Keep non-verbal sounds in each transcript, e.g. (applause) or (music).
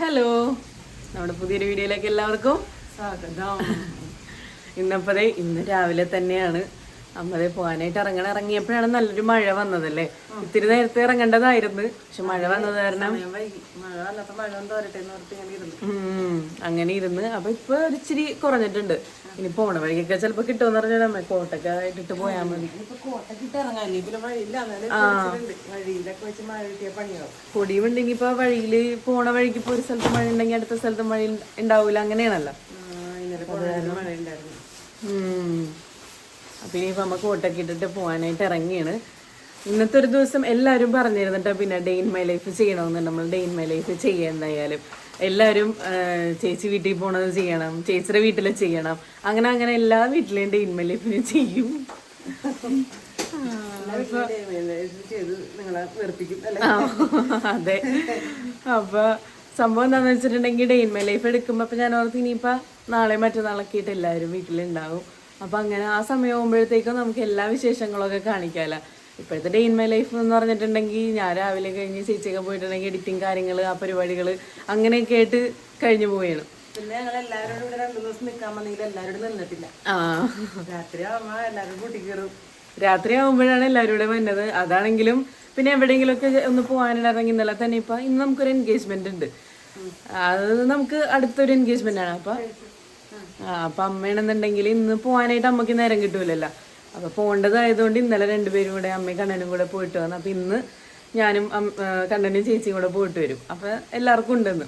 Hello നമ്മുടെ പുതിയൊരു വീഡിയോയിലേക്ക് എല്ലാവർക്കും സ്വാഗതം. ഇന്നപ്പതേ ഇന്ന് രാവിലെ തന്നെയാണ് അമ്മതെ പോകാനായിട്ട് ഇറങ്ങണ. ഇറങ്ങിയപ്പോഴാണ് നല്ലൊരു മഴ വന്നതല്ലേ? ഇത്തിരി നേരത്തെ ഇറങ്ങേണ്ടതായിരുന്നു. പക്ഷെ മഴ വന്നത് കാരണം അങ്ങനെ ഇരുന്ന്. അപ്പൊ ഇപ്പൊ ഒരിച്ചിരി കുറഞ്ഞിട്ടുണ്ട്. ഇനി പോണ വഴിക്കൊക്കെ ചിലപ്പോ കിട്ടുമെന്ന് പറഞ്ഞാൽ നമ്മ കോട്ടൊക്കെ ഇട്ടിട്ട് പോയാൽ മതി. പൊടിയും ഉണ്ടെങ്കിൽ ഇപ്പൊ വഴിയിൽ പോണ വഴിക്ക് ഇപ്പൊ ഒരു സ്ഥലത്ത് മഴ ഉണ്ടെങ്കിൽ അടുത്ത സ്ഥലത്ത് മഴ ഉണ്ടാവൂല. അങ്ങനെയാണല്ലോ. അപ്പൊ ഇനിയിപ്പോ നമ്മ കോട്ടൊക്കെ ഇട്ടിട്ട് പോവാനായിട്ട് ഇറങ്ങിയാണ്. ഇന്നത്തെ ഒരു ദിവസം എല്ലാവരും പറഞ്ഞിരുന്നിട്ട് പിന്നെ ഡെയിൻ ഇൻ മൈ ലൈഫ് ചെയ്യണമെന്നുണ്ട് നമ്മൾ ഡെയിൻ ഇൻ മൈ ലൈഫ് ചെയ്യുക എന്തായാലും. എല്ലാവരും ചേച്ചി വീട്ടിൽ പോണത് ചെയ്യണം ചേച്ചിയുടെ വീട്ടിൽ ചെയ്യണം. അങ്ങനെ അങ്ങനെ എല്ലാ വീട്ടിലെയും ഡേ ഇൻ മൈ ലൈഫിന് ചെയ്യും അതെ. അപ്പൊ സംഭവം എന്താണെന്ന് വെച്ചിട്ടുണ്ടെങ്കിൽ ഡേ മൈ ലൈഫ് എടുക്കുമ്പോൾ അപ്പം ഞാൻ ഓർത്ത് ഇനിയിപ്പോൾ നാളെ മറ്റന്നാളൊക്കെ ആയിട്ട് എല്ലാവരും വീട്ടിലുണ്ടാവും. അപ്പം അങ്ങനെ ആ സമയം ആകുമ്പോഴത്തേക്കും നമുക്ക് എല്ലാ വിശേഷങ്ങളൊക്കെ കാണിക്കാലോ. ഇപ്പോഴത്തെ ഡേ ഇൻ മൈ ലൈഫ് എന്ന് പറഞ്ഞിട്ടുണ്ടെങ്കിൽ ഞാൻ രാവിലെ കഴിഞ്ഞ് ചേച്ചിയൊക്കെ പോയിട്ടുണ്ടെങ്കിൽ എഡിറ്റിംഗ് കാര്യങ്ങൾ ആ പരിപാടികൾ അങ്ങനെയൊക്കെ ആയിട്ട് കഴിഞ്ഞു പോവുകയാണ്. പിന്നെ ഞങ്ങൾ എല്ലാവരോടും ഇവിടെ രണ്ടു ദിവസം നിൽക്കാൻ വന്നെങ്കിൽ എല്ലാവരോടും നിന്നിട്ടില്ല. ആ. രാത്രി ആവുമ്പോ എല്ലാവരും കൂട്ടി കയറും. രാത്രി ആവുമ്പോഴാണ് എല്ലാവരും കൂടെ വന്നത്. അതാണെങ്കിലും പിന്നെ എവിടെയെങ്കിലുമൊക്കെ ഒന്ന് പോകാനുണ്ടായിരുന്നെങ്കിൽ ഇന്നലെ തന്നെ ഇപ്പൊ ഇന്ന് നമുക്കൊരു എൻഗേജ്മെന്റ് ഉണ്ട്. അത് നമുക്ക് അടുത്തൊരു എൻഗേജ്മെന്റ് ആണ്. അപ്പൊ അപ്പൊ അമ്മയാണെന്നുണ്ടെങ്കിൽ ഇന്ന് പോകാനായിട്ട് അമ്മയ്ക്ക് നേരം കിട്ടൂലല്ലോ. അപ്പൊ പോകേണ്ടതായതുകൊണ്ട് ഇന്നലെ രണ്ടുപേരും കൂടെ അമ്മയും കണ്ണനും കൂടെ പോയിട്ട് വന്നു. അപ്പോൾ ഇന്ന് ഞാനും കണ്ണനും ചേച്ചിയും കൂടെ പോയിട്ട് വരും. അപ്പോൾ എല്ലാവർക്കും ഉണ്ടെന്ന്.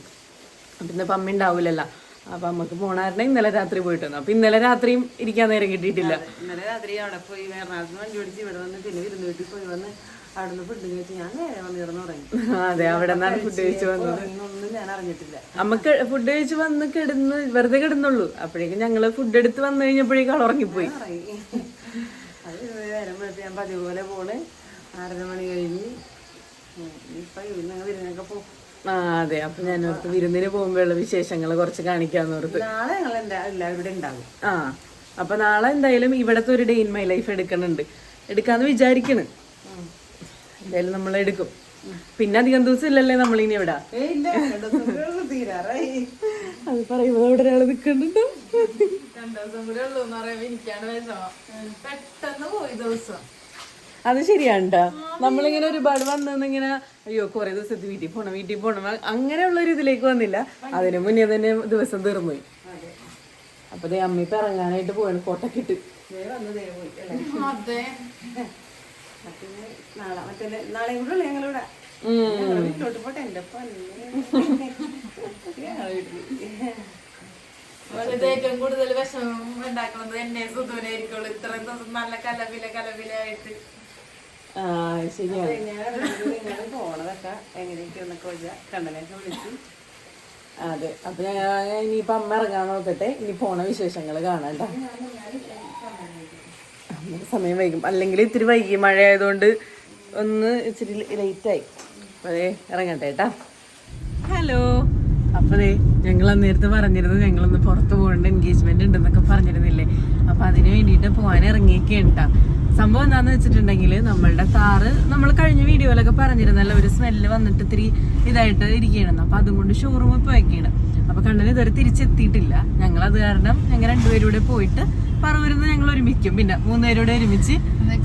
അപ്പം ഇന്നിപ്പോൾ അമ്മ ഉണ്ടാവില്ലല്ലോ അപ്പൊ അമ്മയ്ക്ക് പോണാരുടെ ഇന്നലെ രാത്രി പോയിട്ട് വന്നു. അപ്പൊ ഇന്നലെ രാത്രിയും ഇരിക്കാൻ നേരം കിട്ടിയിട്ടില്ല. ഇന്നലെ രാത്രി അവിടെ പോയി എറണാകുളത്ത് വണ്ടി ഓടിച്ച് ഇവിടെ വന്ന് പിന്നെ വിരുന്ന് വീട്ടിൽ പോയി വന്ന് അവിടെ നിന്ന് ഫുഡ് കഴിച്ച് ഞാൻ നേരെ വന്ന് ഉറങ്ങി. അതെ അവിടെ നിന്നാണ് ഫുഡ് കഴിച്ചു വന്നത്. ഒന്നും ഞാൻ അറിഞ്ഞിട്ടില്ല. അമ്മയ്ക്ക് ഫുഡ് കഴിച്ച് വന്ന് കിടന്ന് വെറുതെ കിടന്നുള്ളൂ. അപ്പോഴേക്കും ഞങ്ങൾ ഫുഡ് എടുത്ത് വന്നു കഴിഞ്ഞപ്പോഴേക്കും അവൾ ഉറങ്ങിപ്പോയി. വെളുത്ത് ഞാൻ പതിപോലെ പോലെ പോണ്. ആറര മണി കഴിഞ്ഞ്. വിരുന്നൊക്കെ പോകും ആ അതെ. അപ്പൊ ഞാൻ ഓർത്ത് വിരുന്നിന് പോകുമ്പോഴുള്ള വിശേഷങ്ങൾ കുറച്ച് കാണിക്കാന്ന് ഓർത്ത്. നാളെ ഞങ്ങൾ എല്ലാവരും ഉണ്ടാകും ആ അപ്പൊ നാളെ എന്തായാലും ഇവിടത്തെ ഒരു ഡേ ഇൻ മൈ ലൈഫ് എടുക്കണുണ്ട്. എടുക്കാന്ന് വിചാരിക്കണ്. എന്തായാലും നമ്മൾ എടുക്കും. പിന്നെ അധികം ദിവസം ഇല്ലല്ലേ നമ്മളിനി ഇവിടെ? അത് പറയുമ്പോൾ അവിടെ ഒരാൾ നിൽക്കുന്നുണ്ട് രണ്ടു ദിവസം കൂടെ ഉള്ളൂ എന്ന് പറയുമ്പോ എനിക്കാണ് വിഷമം. പെട്ടെന്ന് പോയി ദിവസം. അത് ശരിയാണ്ടാ നമ്മളിങ്ങനെ ഒരുപാട് വന്നിങ്ങനെ അയ്യോ കുറെ ദിവസത്തെ വീട്ടിൽ പോണം വീട്ടിൽ പോണം. അങ്ങനെയുള്ള ഒരു ഇതിലേക്ക് വന്നില്ല. അതിനു മുന്നേ തന്നെ ദിവസം തീർന്നുപോയി. അപ്പൊ ദേ അമ്മ ഇപ്പൊ ഇറങ്ങാനായിട്ട് പോവാണ് കോട്ടക്കിട്ട് നാളെ ദേ പോയി അല്ലേ? അതെ. പിന്നെ നാളെ കൂടെ ഉള്ളു ഞങ്ങളിവിടെ. പോട്ടെ എന്റെ ഇത് ഏറ്റവും കൂടുതൽ വിഷമം ഉണ്ടാക്കുന്നത് എന്നെ സുധുവിനായിരിക്കുള്ളൂ ഇത്രയും ദിവസം നല്ല കലവില കലവിലായിട്ട് ആ ശരിയാണ്. നിങ്ങൾ പോണതൊക്കെ എങ്ങനെയൊക്കെയാന്നൊക്കെ വെച്ചാൽ കണ്ണനൊക്കെ വിളിച്ചു. അതെ. അപ്പൊ ഞാൻ ഇനിയിപ്പൊ അമ്മ ഇറങ്ങാൻ നോക്കട്ടെ. ഇനി പോണ വിശേഷങ്ങൾ കാണണ്ട സമയം വൈകും. അല്ലെങ്കിൽ ഇത്തിരി വൈകി മഴ ആയതുകൊണ്ട് ഒന്ന് ഇച്ചിരി ലേറ്റായി അപ്പൊ അതെ ഇറങ്ങട്ടെ കേട്ടാ. ഹലോ. അപ്പതേ ഞങ്ങൾ അന്നേരത്ത് പറഞ്ഞിരുന്നു ഞങ്ങളൊന്ന് പുറത്ത് പോകേണ്ട എൻഗേജ്മെന്റ് ഉണ്ടെന്നൊക്കെ പറഞ്ഞിരുന്നില്ലേ? അപ്പൊ അതിന് വേണ്ടിയിട്ട് പോകാൻ ഇറങ്ങിയൊക്കെയാണ് ട്ടാ. സംഭവം എന്താന്ന് വെച്ചിട്ടുണ്ടെങ്കിൽ നമ്മളുടെ കാറ് നമ്മൾ കഴിഞ്ഞ വീഡിയോയിലൊക്കെ പറഞ്ഞിരുന്നല്ലോ ഒരു സ്മെല്ല് വന്നിട്ട് ഇത്തിരി ഇതായിട്ട് ഇരിക്കുകയാണെന്ന് അപ്പൊ അതും കൊണ്ട് ഷോറൂമിൽ പോയൊക്കെയാണ് അപ്പൊ കണ്ണന് ഇതുവരെ തിരിച്ചെത്തിയിട്ടില്ല. ഞങ്ങൾ അത് കാരണം ഞങ്ങൾ രണ്ടുപേരൂടെ പോയിട്ട് പറവരുന്ന് ഞങ്ങൾ ഒരുമിക്കും. പിന്നെ മൂന്നുപേരൂടെ ഒരുമിച്ച്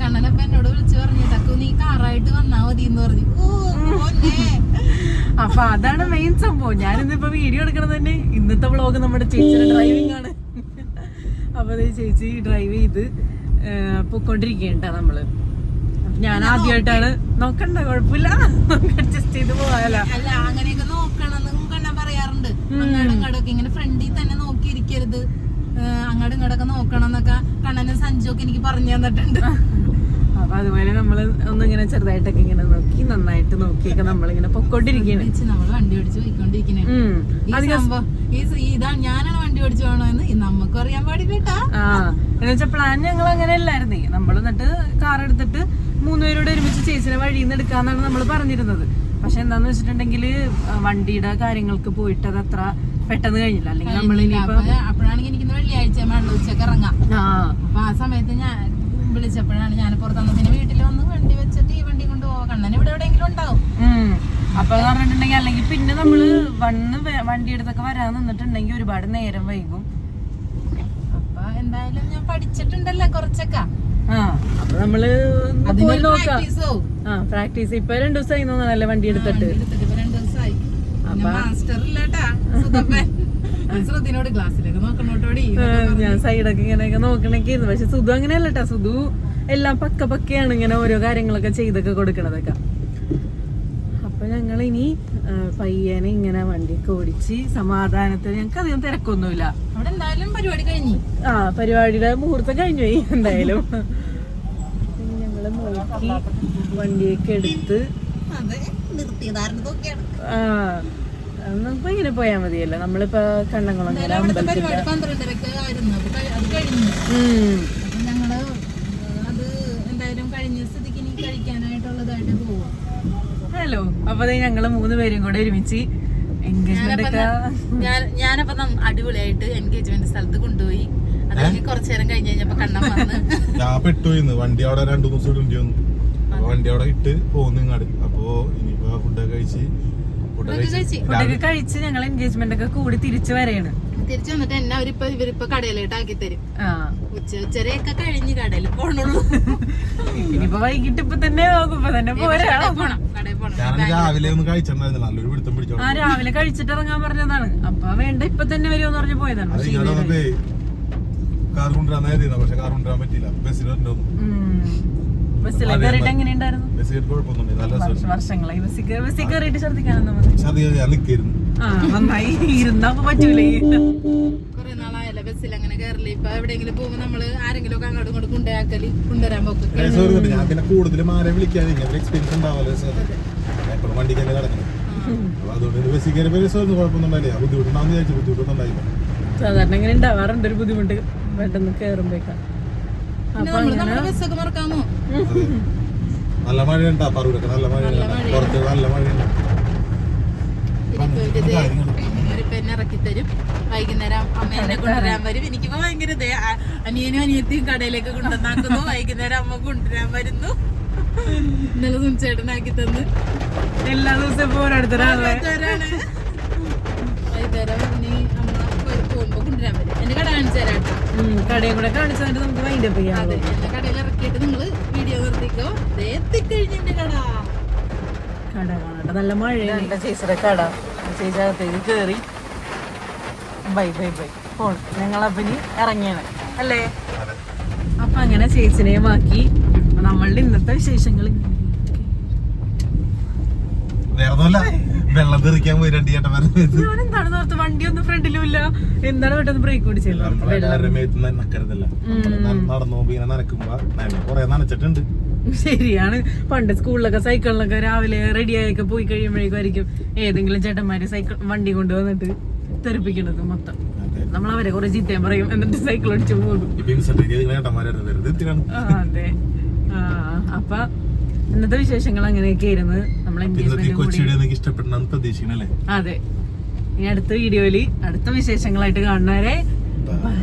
കണ്ണനപ്പ എന്നോട് വിളിച്ചു പറഞ്ഞു നീ കാറായിട്ട് വന്നാ മതി എന്ന് പറഞ്ഞു. ഓ. അപ്പൊ അതാണ് മെയിൻ സംഭവം. ഞാനിന്നിപ്പോ വീഡിയോ എടുക്കണത് തന്നെ ഇന്നത്തെ വ്ളോഗ് നമ്മുടെ ചേച്ചിയുടെ ഡ്രൈവിംഗ് ആണ്. അപ്പൊ ചേച്ചി ഡ്രൈവ് ചെയ്ത് പൊക്കോണ്ടിരിക്കണ്ട നമ്മൾ. ഞാൻ ആദ്യമായിട്ടാണ് നോക്കണ്ട കുഴപ്പമില്ല. അഡ്ജസ്റ്റ് ചെയ്ത് പോകാലോ. അല്ല അങ്ങനെയൊക്കെ നോക്കണമെന്ന് പറയാറുണ്ട്. അങ്ങാടും ഇങ്ങോട്ടൊക്കെ ഇങ്ങനെ ഫ്രണ്ടിൽ തന്നെ നോക്കിയിരിക്കരുത്. അങ്ങോട്ടും ഇങ്ങോട്ടൊക്കെ നോക്കണം എന്നൊക്കെ കണ്ണനും സഞ്ജുവൊക്കെ എനിക്ക് പറഞ്ഞു തന്നിട്ടുണ്ട്. (laughs) അപ്പൊ അതുപോലെ നമ്മൾ ഒന്നിങ്ങനെ ചെറുതായിട്ടൊക്കെ ഇങ്ങനെ നോക്കി നന്നായിട്ട് നോക്കിയൊക്കെ നമ്മളിങ്ങനെ പൊക്കോണ്ടിരിക്കുകയാണ് നമ്മൾ വണ്ടി ഓടിച്ച് ഞാനാണ് വണ്ടി ഓടിച്ചു പോകണമെന്ന് നമുക്ക് അറിയാൻ ആ എന്ന് പ്ലാൻ ഞങ്ങൾ അങ്ങനെ അല്ലായിരുന്നേ. നമ്മൾ എന്നിട്ട് കാർ എടുത്തിട്ട് മൂന്നുപേരോട് ഒരുമിച്ച് ചേച്ചിനെ വഴിയിൽ നിന്ന് എടുക്കാന്നാണ് നമ്മൾ പറഞ്ഞിരുന്നത്. പക്ഷെ എന്താന്ന് വെച്ചിട്ടുണ്ടെങ്കിൽ വണ്ടിയുടെ കാര്യങ്ങൾക്ക് പോയിട്ട് അത് അത്ര പെട്ടെന്ന് കഴിഞ്ഞില്ല. അല്ലെങ്കിൽ നമ്മൾ അപ്പോഴാണെങ്കിൽ എനിക്ക് വെള്ളിയാഴ്ച ഉച്ചയ്ക്ക് ഇറങ്ങാം. ആ. സമയത്ത് ഞാൻ വിളിച്ചപ്പോഴാണ് ഞാൻ പുറത്തുനിന്ന് പിന്നെ വീട്ടിൽ വന്ന് വണ്ടി വെച്ചിട്ട് ഈ വണ്ടി കൊണ്ട് പോവാ. കണ്ണൻ ഇവിടെ എവിടെയെങ്കിലും ഉണ്ടാവും. അപ്പൊ പറഞ്ഞിട്ടുണ്ടെങ്കിൽ അല്ലെങ്കിൽ പിന്നെ നമ്മൾ വന്ന് വണ്ടി എടുത്തൊക്കെ വരാൻ നിന്നിട്ടുണ്ടെങ്കിൽ ഒരുപാട് നേരം വൈകും. അപ്പൊ എന്തായാലും ഞാൻ പഠിച്ചിട്ടുണ്ടല്ലോ കുറച്ചൊക്കെ. ആ. അപ്പൊ നമ്മൾ ഒന്ന് പോയി നോക്കാം. ആ പ്രാക്ടീസ്. ഇപ്പൊ രണ്ടു ദിവസമായി വണ്ടി എടുത്തിട്ട്. എടുത്തിട്ട് ഇപ്പൊ രണ്ടു ദിവസമായി. പിന്നെ മാസ്റ്റർ ഇല്ലാട്ടാ ക്ലാസ്സിലേക്ക് നോക്കണോട്ടോടി ഞാൻ സൈഡൊക്കെ ഇങ്ങനെ നോക്കണൊക്കെ പക്ഷെ സുധു അങ്ങനെയല്ല കേട്ടാ സുധു എല്ലാം പക്ക പക്കയാണ് ഇങ്ങനെ ഓരോ കാര്യങ്ങളൊക്കെ ചെയ്തൊക്കെ കൊടുക്കണതൊക്കെ. അപ്പൊ ഞങ്ങൾ ഇനി പയ്യനെ ഇങ്ങനെ വണ്ടിയൊക്കെ ഓടിച്ച് സമാധാനത്തിന് ഞങ്ങൾക്ക് അധികം തിരക്കൊന്നുമില്ല. അവിടെ എന്തായാലും പരിപാടി കഴിഞ്ഞു. ആ പരിപാടിയുടെ മുഹൂർത്തം കഴിഞ്ഞു പോയി എന്തായാലും. ഞങ്ങൾ നോക്കി വണ്ടിയൊക്കെ എടുത്ത് ആ നമുക്ക് ഇങ്ങനെ പോയാൽ മതിയല്ലോ. നമ്മളിപ്പോ അമ്പലത്തിന്റെ അപ്പൊ ഞങ്ങൾ അത് എന്തായാലും കഴിഞ്ഞ സ്ഥിതിക്ക് ഇനി കഴിക്കാനായിട്ടുള്ളതായിട്ട് പോവാം. ഹലോ. അപ്പൊ ഞങ്ങൾ മൂന്ന് പേരും കൂടെ ഒരുമിച്ച് ഞാനപ്പം അടിപൊളിയായിട്ട് എൻഗേജ്മെന്റ് സ്ഥലത്ത് കൊണ്ടുപോയി. അത് കഴിഞ്ഞ് കുറച്ചു നേരം കഴിഞ്ഞ് കഴിഞ്ഞപ്പോ കണ്ണം (laughs) വന്ന്. ഞാൻ പെട്ടുപോയിന്ന് വണ്ടി അവിടെ രണ്ടു ദിവസം വണ്ടി വന്നു വണ്ടി അവിടെ ഇട്ട് പോകുന്നു ഇങ്ങാട്. അപ്പോ ഇനിയിപ്പോ ഫുഡൊക്കെ കഴിച്ച് ഫുഡൊക്കെ കഴിച്ച്. ഞങ്ങൾ എൻഗേജ്മെന്റ് ഒക്കെ കൂടി തിരിച്ചു വരെയാണ്. തിരിച്ചു വന്നിട്ട് എന്നെ അവരിപ്പോ ഇവരിപ്പോ കടയിലോട്ട് ആക്കി തരും. ആ. ഉച്ച ഉച്ചരയൊക്കെ കഴിഞ്ഞ് കടയിൽ പോണുള്ളൂ. ഇനിയിപ്പോ വൈകിട്ട് ഇപ്പൊ തന്നെ തന്നെ പോരാ. പോണം. കടയിൽ പോണം. രാവിലെ ഒന്ന് കഴിച്ചിട്ടുണ്ടായിരുന്നു. നല്ലൊരു പിടുത്തം പിടിച്ചോ ആ രാവിലെ കഴിച്ചിട്ട് ഇറങ്ങാൻ പറഞ്ഞതാണ്. അപ്പൊ വേണ്ട ഇപ്പൊ തന്നെ വരുമെന്ന് പറഞ്ഞു പോയതാണ്. അത് ഇങ്ങോട്ട് കാർ കൊണ്ടുവരാൻ നേരത്തെ പക്ഷെ കാർ കൊണ്ടുവരാൻ പറ്റിയില്ല. ബസ്സിൽ വർഷങ്ങളായി. ബസ്സിൽ കയറി ബസ്സിൽ കയറിയിട്ട് ഛർദിക്കാനൊന്നും മതി പക്ഷെ അത് ഞാൻ നിൽക്കായിരുന്നു. ആ നന്നായി. ഇരുന്നാ അപ്പൊ പറ്റൂലേ. കുറെ നാളായല്ലോ ബസ്സിൽ അങ്ങനെ കയറില്ല ഇപ്പൊ എവിടെയെങ്കിലും പോകുമ്പോ നമ്മൾ ആരെങ്കിലും ഒക്കെ അങ്ങോട്ടും ഇങ്ങോട്ടും കൊണ്ടുപോയാക്കൽ കൊണ്ടുവരാൻ പോക്കൊക്കെ രസമായിരുന്നു ഞാൻ പിന്നെ കൂടുതൽ മാരെ വിളിക്കാതെ ഇങ്ങനെ എക്സ്പീരിയൻസ് ഉണ്ടാവല്ലോ രസം എപ്പോഴും വണ്ടിക്ക് തന്നെ കിടക്കണം അപ്പൊ അതുകൊണ്ട് ബസ്സിൽ കയറിയപ്പോ രസമായിരുന്നു കുഴപ്പമൊന്നും ഉണ്ടായില്ല. ബുദ്ധിമുട്ടുണ്ടാവും വിചാരിച്ചു ബുദ്ധിമുട്ടൊന്നും ഉണ്ടായില്ല. സാധാരണ ഇങ്ങനെ ഉണ്ടാവാറുണ്ട് ഒരു ബുദ്ധിമുട്ട് പെട്ടെന്ന് കയറുമ്പോഴേക്കാ. നല്ല മഴയുണ്ട് പറൂരൊക്കെ നല്ല മഴയുണ്ട്. പുറത്ത് നല്ല മഴയുണ്ട്. എന്നെ ഇറക്കി തരും. വൈകുന്നേരം അമ്മ എന്നെ കൊണ്ടുവരാൻ വരും. എനിക്ക് ഭയങ്കര അനിയനും അനിയത്തിയും കടയിലേക്ക് കൊണ്ടുവന്നാക്കുന്നു. വൈകുന്നേരം അമ്മ കൊണ്ടുവരാൻ വരുന്നു. ഇന്നലെ സുനിച്ചേട്ടനാക്കി തന്ന്. എല്ലാ ദിവസവും ഇപ്പൊ കേട്ടോ. കടയും കൂടെ കാണിച്ചു തന്നിട്ട് നമുക്ക് വൈൻഡപ്പ് ചെയ്യാം. അതെ എന്റെ കടയിൽ ഇറക്കിയിട്ട് നിങ്ങൾ വീഡിയോ നിർത്തിക്കോ? ദേ എത്തിക്കഴിഞ്ഞു എന്റെ കട. കട കാണട്ടെ. നല്ല മഴയാണ്. എന്റെ ചേച്ചിയുടെ കട. ചേച്ചി അകത്തേക്ക് കയറി ബൈ ബൈ ബൈ. പോൺ. ഞങ്ങളപ്പൊ ഇറങ്ങിയാണ്. അല്ലേ? അപ്പൊ അങ്ങനെ ചേച്ചിനെയും ആക്കി നമ്മളുടെ ഇന്നത്തെ വിശേഷങ്ങൾ വേറെ വെള്ളം തെറിക്കാൻ പോയി എന്താണ് ഓർത്ത് വണ്ടി ഒന്നും ഫ്രണ്ടിലും ഇല്ല എന്താണ് പെട്ടെന്ന് ബ്രേക്ക് നടന്നു പോകുമ്പോ ഇങ്ങനെ നനക്കുമ്പോ കൊറേ നനച്ചിട്ടുണ്ട്. ശരിയാണ്. പണ്ട് സ്കൂളിലൊക്കെ സൈക്കിളിലൊക്കെ രാവിലെ റെഡി ആയൊക്കെ പോയി കഴിയുമ്പോഴേക്കും ഏതെങ്കിലും ചേട്ടന്മാര് സൈക്കിൾ വണ്ടി കൊണ്ടുവന്നിട്ട് തെറിപ്പിക്കണത് മൊത്തം. നമ്മൾ അവരെ കുറെ ചീത്തയും പറയും എന്നിട്ട് സൈക്കിൾ അടിച്ചു പോകും. അതെ. അപ്പൊ ഇന്നത്തെ വിശേഷങ്ങൾ അങ്ങനെയൊക്കെ ആയിരുന്നു പ്രതീക്ഷിക്കണല്ലേ? അതെ. ഇനി അടുത്ത വീഡിയോയിൽ അടുത്ത വിശേഷങ്ങളായിട്ട് കാണുന്നവരെ ബൈ